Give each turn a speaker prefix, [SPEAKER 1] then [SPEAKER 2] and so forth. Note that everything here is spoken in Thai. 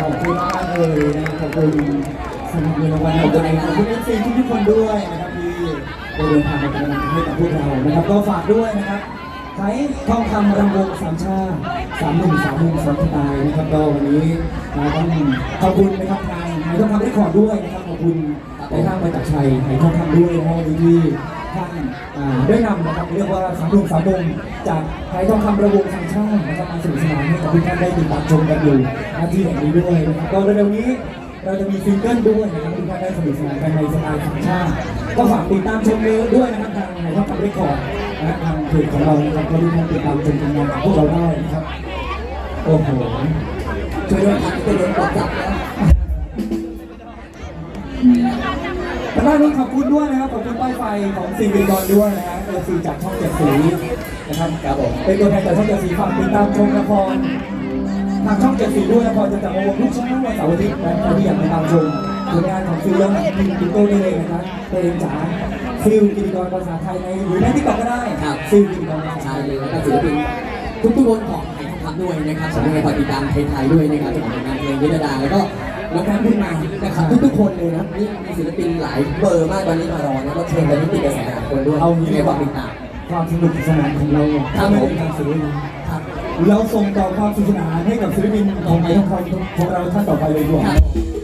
[SPEAKER 1] ขอบคุณมากเลยนะครับขอบคุณสำหรับเงินรางวัลในวันนี้ขอบคุณเอฟซีทุกคนด้วยนะครับที่ได้เดินทางมาเป็นกำลังใจให้กับพวกเรานะครับก็ฝากด้วยนะครับ ไทยทองคำรำวงสามชาติสามหนุ่มสามมุมสองสไตล์นะครับก็วันนี้เราต้องขอบคุณนะครับทางไทยทองคำได้ขอร์ดด้วยนะครับขอบคุณในทางมาจากชัยไทยทองคำด้วยนะครับที่ที่ท่านได้นำนะครับเรียกว่าสามหนุ่มสามมุมจากไทยทองคำระวงสามชาตินะครับมาสนุกสนานให้กับทุกท่านได้ติดตามชมกันอยู่หน้าที่แห่งนี้ด้วยนะครับก็เร็วๆนี้เราจะมีซิงเกิลด้วยนะครับทุกท่านได้สนุกสนานกันในสไตล์ธรรมชาติก็ฝากติดตามชมเลยด้วยนะครับทางไหนก็ทำได้ก่อ นนะทางเพจของเรานะครับก็ทุกท่านติดตามชมผลงานของพวกเราได้นะครับ โอ้โห
[SPEAKER 2] ช่วยด้วยครับจะโดนปรับจับแล้ว
[SPEAKER 1] ทางด้านนี้ขอบคุณด้วยนะครับขอบคุณป้ายไฟของซีวีกรด้วยนะฮะเอซีจากช่องเจ็ดสีนะครับ
[SPEAKER 2] ครับผม
[SPEAKER 1] เป็นตัวแทนจากช่องเจ็ดสีฝากติดตามชมละครทางช่องเจ็ดสีด้วยละครจะจัดมาวงทุกช่องวันเสาร์อาทิตย์นะใครที่อยากติดตามชมผลงานของฟิลแล้วนะพิมพ์กิโก้ได้เลยนะครับเพลงจ๋า ฟิลกิจกรภาษาไทยในหรือในที่ตอกก็ได้
[SPEAKER 2] ครับ
[SPEAKER 1] ฟิลกิจกรภาษาไท
[SPEAKER 2] ใช่
[SPEAKER 1] ย
[SPEAKER 2] เลยแล้วก็ศิลปินทุกทุกๆคนของไทยทองคำด้วยนะครับสำหรับในฝากติดตามไทยไทยด้วยนะครับเจ้าของผลงานเพลงวิทยาดาแล้วก็น้องแพมพูดมานะครับทุกๆคนเลยนะครับนี่มีศิลปินหลายเบอร์มากตอนนี้มารอแล้วก็เทรนกันที่ติดกระแสหลายคนด้วย
[SPEAKER 1] เอางี้
[SPEAKER 2] ยังไงฝากติดตาม
[SPEAKER 1] ความสนุกสนานของเรา
[SPEAKER 2] ครับ
[SPEAKER 1] ไม่
[SPEAKER 2] ผม
[SPEAKER 1] เป็นการสื่อนะ
[SPEAKER 2] ครับ
[SPEAKER 1] เราส่งต่อความสนุกสนานให้กับศิลปินของไทยทองคำของเราท่านต่อไปเลยดีกว่า
[SPEAKER 2] ครับ